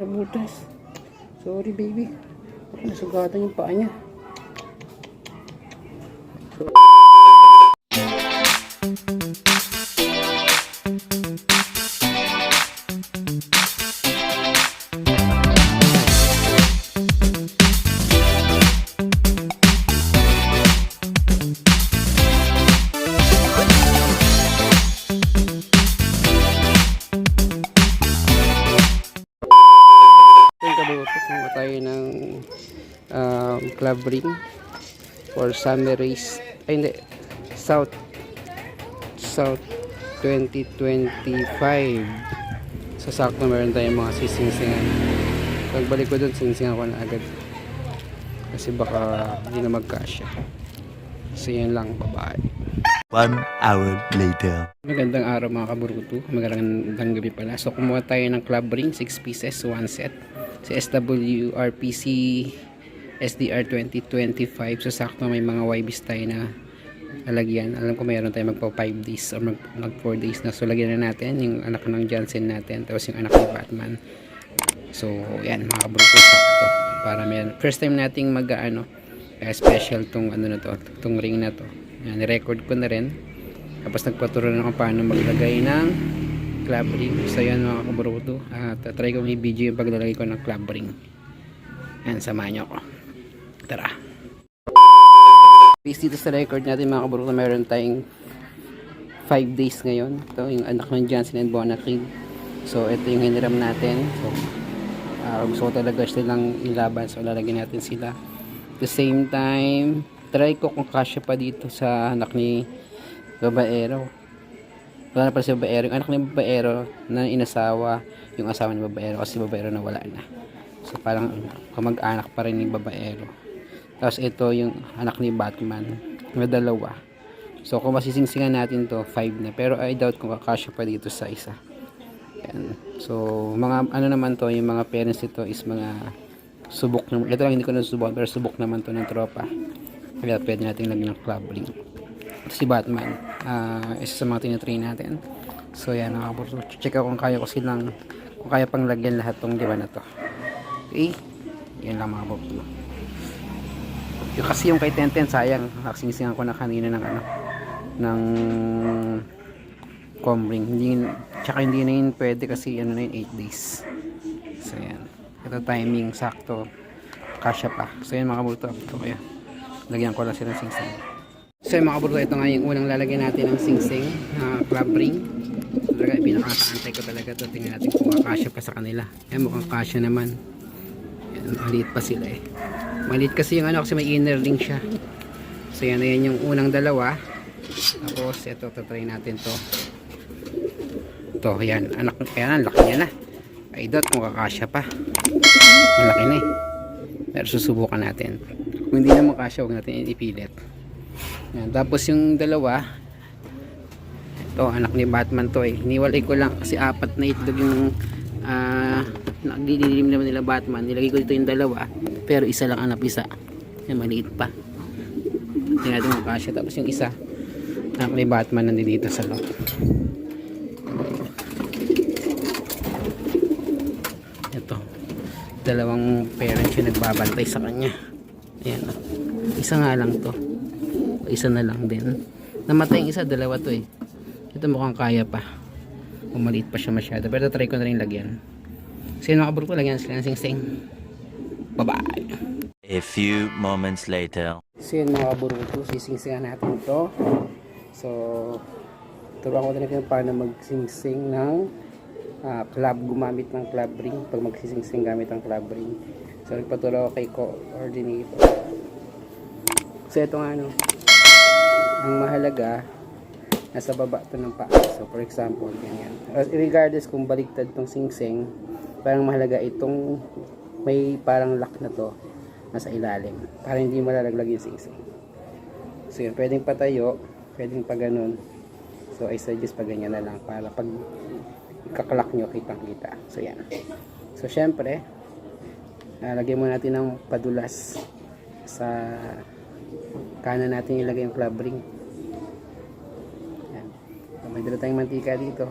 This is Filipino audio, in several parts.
Nabutas. Sorry baby. Nasugatan yung paa niya. So, um, club ring for summer race. Ay hindi, South South 2025. Sa sakto meron tayong mga sisingsingan. Pagbalik ko dun, singsingan ko na agad. Kasi baka hindi na magkasya. So yan lang, bye One hour later. Magandang araw mga kaburuto. Magandang gabi pala. So kumuha tayo ng club ring, 6 pieces, 1 set. Si SWRPC SDR 2025. So sakto may mga YBs tayo na lalagyan. Alam ko mayroon tayo magpa 5 days or mag, mag 4 days na. So lagyan na natin yung anak ng Johnson natin. Tapos yung anak ni Batman. So yan mga kaburuto sakto. Para may first time nating mag ano, eh, special tong ano na to, tong ring na to. Yan, record ko na rin. Tapos nagpaturo na ako paano maglagay ng club ring. So yan mga kaburuto. At uh, try ko i-video yung paglalagay ko ng club ring. Yan, samahan nyo ako. Tara. Based dito sa record natin mga kaburuto, meron tayong 5 days ngayon. Ito yung anak ng Johnson and Bonacid. So ito yung hiniram natin. So uh, gusto ko talaga silang ilaban. So lalagyan natin sila. At the same time, try ko kung kasya pa dito sa anak ni babaero. Wala na pala si babaero. Yung anak ni babaero na inasawa yung asawa ni babaero kasi si babaero na wala na. So parang kamag-anak pa rin ni babaero. Tapos ito yung anak ni Batman na dalawa. So kung masisingsingan natin to 5 na. Pero I doubt kung kakasya pa dito sa isa. Yan. So mga ano naman to yung mga parents nito is mga subok naman. Ito lang hindi ko nasubukan pero subok naman to ng tropa. Kaya pwede natin lagyan ng club link. Si Batman. ah isa sa mga tinatrain natin. So yan, nakapuro. Check out kung kaya ko silang, kung kaya pang lagyan lahat tong diba na to. Okay? Yan lang mga bro. Yung kasi yung kay Tenten, sayang. Naksingsingan ko na kanina ng ano, ng comring. Hindi, tsaka hindi na yun pwede kasi ano na yun, 8 days. So yan. Ito timing, sakto. Kasya pa. So yan mga bulto. Ito kaya. Lagyan ko lang sila ng singsing. So yung mga bulto, ito nga yung unang lalagyan natin ng singsing. na club ring. So, talaga, pinakakaantay ko talaga ito. Tingnan natin kung makasya pa sa kanila. Yan, mukhang kasya naman. Yan, maliit pa sila eh. Maliit kasi yung ano kasi may inner ring siya. So yan na yan yung unang dalawa. Tapos ito, tatry natin to. To, yan. Anak, kaya na, laki niya na. Ay dot kung kakasya pa. Malaki na eh. Pero susubukan natin. Kung hindi na makasya, huwag natin ipilit. Yan. Tapos yung dalawa, ito, anak ni Batman to eh. Iniwalay ko lang kasi apat na itlog yung ah nagdidilim naman nila Batman. Nilagay ko dito yung dalawa. Pero isa lang anak isa. Yan, maliit pa. Tingnan natin makasya. Tapos yung isa, anak ni Batman nandito sa loob. Ito. Dalawang parents yung nagbabantay sa kanya. Ayan. oh. Isa nga lang to. Isa na lang din. Namatay yung isa, dalawa to eh. Ito mukhang kaya pa. Maliit pa siya masyado. Pero try ko na rin lagyan. Mga bro ko, lagyan sila ng sing-sing. Bye-bye. A few moments later. So yun mga buruto, sisingsingan natin to. So, turuan ko na rin paano magsingsing ng ah, club, gumamit ng club ring pag magsisingsing gamit ng club ring. So, nagpaturo kay coordinator. So, ito nga ano, ang mahalaga, nasa baba to ng paa. So, for example, ganyan. Regardless kung baliktad tong singsing, parang mahalaga itong may parang lock na to nasa ilalim para hindi malalaglag yung singsing. So yun, pwedeng patayo, pwedeng pa ganun. So I suggest pa ganyan na lang para pag ikaklak nyo, kitang kita. So yan. So syempre, lagyan mo natin ng padulas sa kanan natin ilagay yung club ring. Yan. So, may dala tayong mantika dito.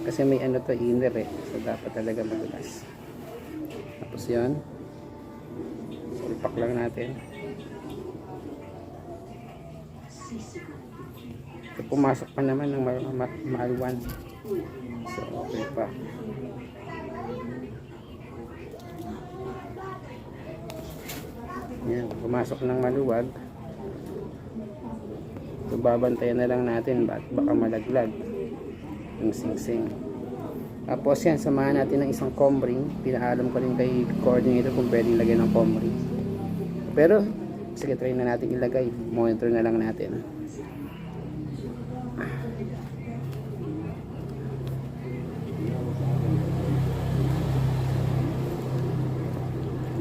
Kasi may ano to inner eh. So dapat talaga madulas. Tapos yan. Sulpak lang natin. So, pumasok pa naman ng ma- ma- maalwan. So, okay pa. Yan, pumasok ng maluwag. So, babantayan na lang natin bat baka malaglag yung singsing. Tapos yan, samahan natin ng isang comb ring. Pinaalam ko rin kay coordinator kung pwedeng lagyan ng comb ring. Pero, sige, try na natin ilagay. Monitor na lang natin.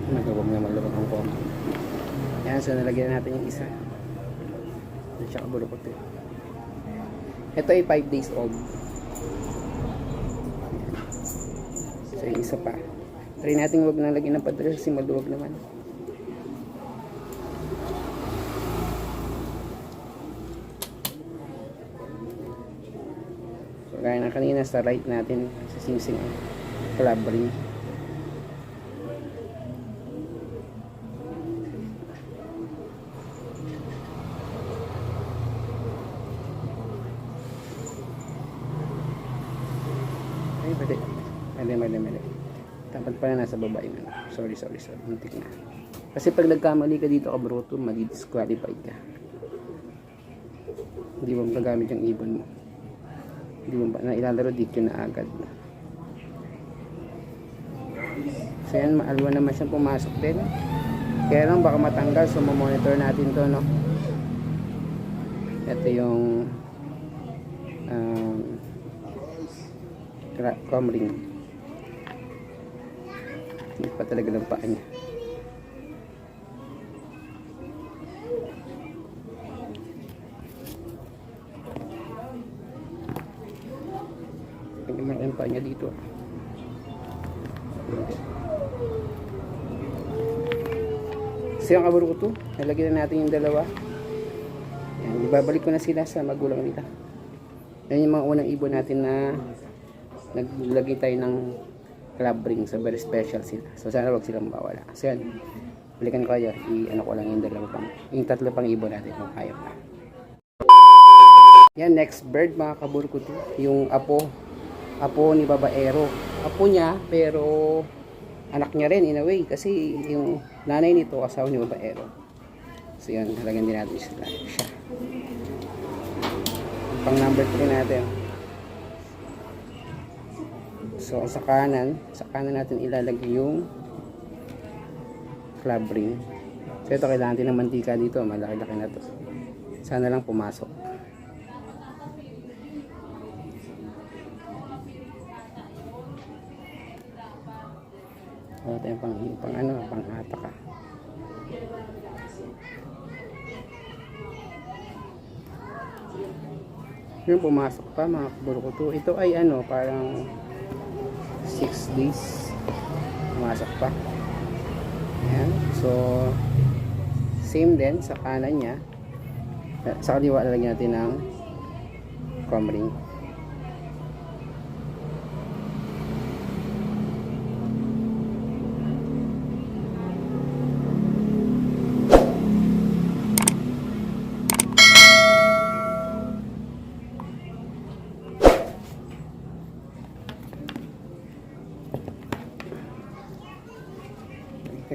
Nagawag na malawag ang comb. Yan, so nalagyan natin yung isa. At saka bulukot eh. Ito ay 5 days old. So yung isa pa. Try natin wag na lagyan ng padre kasi maluwag naman. So gaya ng kanina sa right natin sa singsing ring. Ay, mali. Mali, mali, mali. Dapat pala nasa baba yun. Sorry, sorry, sorry. Muntik na. Kasi pag nagkamali ka dito, kabroto, madi-disqualified ka. Hindi mo magagamit yung ibon mo. Hindi mo ba na ilalaro dito na agad. So yan, maalwa naman siyang pumasok din. Kaya lang baka matanggal, so monitor natin to, no? Ito yung um, comring. Hindi pa talaga ng paa niya. Mo yung paa niya dito. So yung kaburo ko to, nalagyan na natin yung dalawa. Yan, ibabalik ko na sila sa magulang nila. Yan yung mga unang ibon natin na naglagay tayo ng club ring so very special sila. So sana wag silang mawala. So yan balikan ko kayo. I-ano ko lang yung dalawa pang yung tatlo pang ibon natin kung kaya pa. Yan next bird mga kaburko to. Yung apo apo ni babaero apo niya pero anak niya rin in a way kasi yung nanay nito asawa ni babaero so yan halagyan din natin siya pang number 3 natin So, sa kanan, sa kanan natin ilalagay yung club ring. So, ito kailangan din ng mantika dito. Malaki-laki na to. Sana lang pumasok. Ito yung pang, pang ano, pang hatak ah. Yung pumasok pa mga kaburo Ito ay ano, parang 6 days. Pumasok pa. Ayan. so same din sa kanan niya. Sa kaliwa lalagyan natin ng comb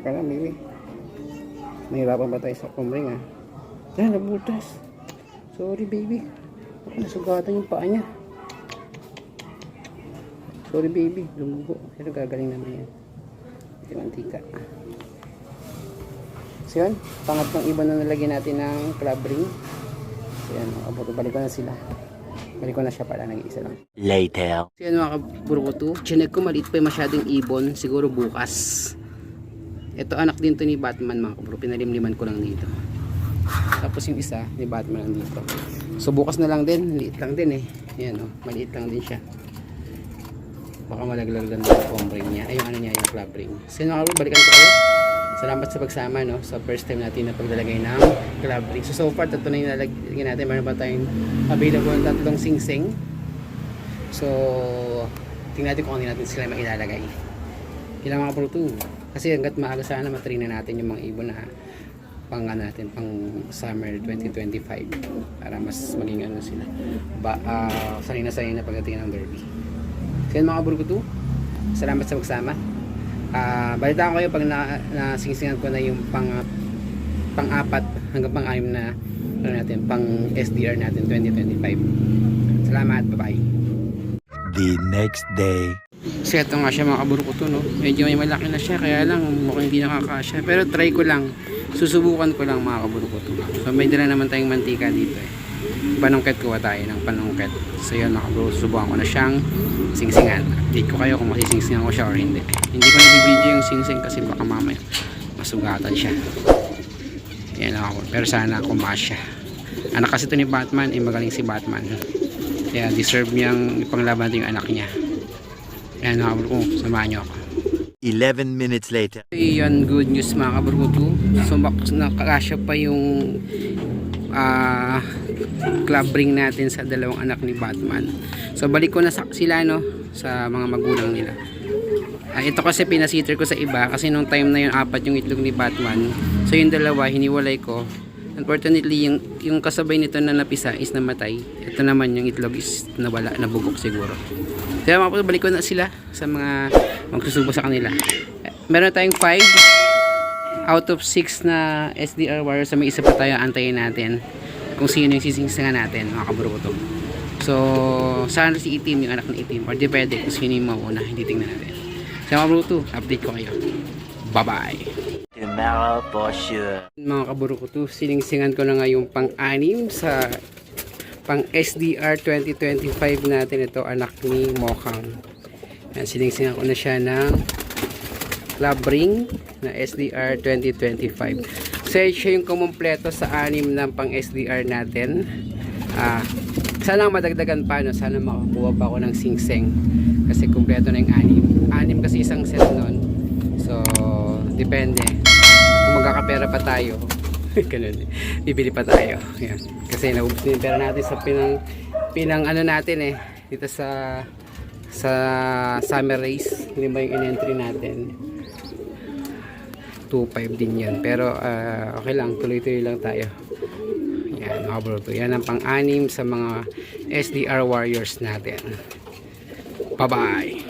Teka lang, baby. Nahirapan ba tayo sa kumring, ah? Yan, nabutas. Sorry, baby. Ako, nasugatan yung paa niya. Sorry, baby. Lumugo. Pero gagaling naman yan. Ito yung antika. So, yan. Pangatlong iba na nalagyan natin ng club ring. So, yan. Balik ko na sila. Balik ko na siya pala. Nag-iisa lang. Later. So yan mga kaburukuto, chinek ko maliit pa yung masyadong ibon, siguro bukas. Ito anak din to ni Batman mga kaburo, pinalimliman ko lang dito. Tapos yung isa, ni Batman lang dito. So bukas na lang din, liit lang din eh. Yan oh, maliit lang din siya. Baka malaglag lang yung comb ring niya, ay yung ano niya, yung club ring. So mga kaburo, balikan ko kayo. Salamat sa pagsama no, sa first time natin na paglalagay ng club ring. So so far, tatlo na yung nalagyan natin. Meron pa tayong available ng tatlong sing-sing. So, tingnan natin kung ano natin sila mailalagay. Ilang mga bruto. Kasi hanggat maaga sana matrain na natin yung mga ibon na pang ano natin pang summer 2025 para mas maging ano sila ba ah, sanay na sanay na pagdating ng derby so yun mga bruto salamat sa magsama Ah, balita ko kayo pag na, nasingsingan ko na yung pang pang-apat hanggang pang-anim na ano natin, pang SDR natin 2025. Salamat, bye-bye. The next day. So ito nga siya mga kaburo ko to no. Medyo may malaki na siya kaya lang mukhang hindi nakakasya. Pero try ko lang. Susubukan ko lang mga kaburo ko to. So may dala naman tayong mantika dito eh. Panungket kuha tayo ng panungket. So yun mga kaburo, susubukan ko na siyang singsingan. Update ko kayo kung masisingsingan ko siya or hindi. Hindi ko nabibideo yung singsing kasi baka mamaya masugatan siya. Yan ako. Pero sana kumasya. Anak kasi ito ni Batman, eh magaling si Batman. Kaya deserve niyang ipanglaban ito yung anak niya. Yan mga kabro ko, samahan niyo ako. 11 minutes later. Yan good news mga kabro ko. So nakakasya pa yung ah club ring natin sa dalawang anak ni Batman. So balik ko na sa, sila no sa mga magulang nila. Ah, ito kasi pinasiter ko sa iba kasi nung time na yun apat yung itlog ni Batman. So yung dalawa hiniwalay ko. Unfortunately yung, yung kasabay nito na napisa is namatay. Ito naman yung itlog is nawala, nabugok siguro. Kaya mga kapatid, balik ko na sila sa mga magsusubo sa kanila. Meron tayong 5 out of 6 na SDR warriors. So may isa pa tayo antayin natin kung sino yung sisingsingan natin mga kabruto. So sana si itim yung anak ng itim or depende kung sino yung mauna. Hindi tingnan natin. So mga kabruto, update ko kayo. Bye-bye! Tomorrow for sure. mga kaburo ko to siningsingan ko na nga yung pang-anim sa pang SDR 2025 natin ito anak ni Mokang. Yan, siningsingan ko na siya ng club ring na SDR 2025 so siya yung kumumpleto sa anim ng pang SDR natin. Ah sana madagdagan pa no? sana makakuha pa ako ng singseng. Kasi kumpleto na yung anim. Anim kasi isang set nun. So depende. Kung magkakapera pa tayo ganun. Bibili pa tayo. Yan. kasi naubos na yung pera natin sa pinang pinang ano natin eh. Dito sa sa summer race. Lima yung in-entry natin? 2.5 din yan. Pero ah, okay lang. Tuloy-tuloy lang tayo. Yan mga bro. Yan ang pang-anim sa mga SDR warriors natin. Bye bye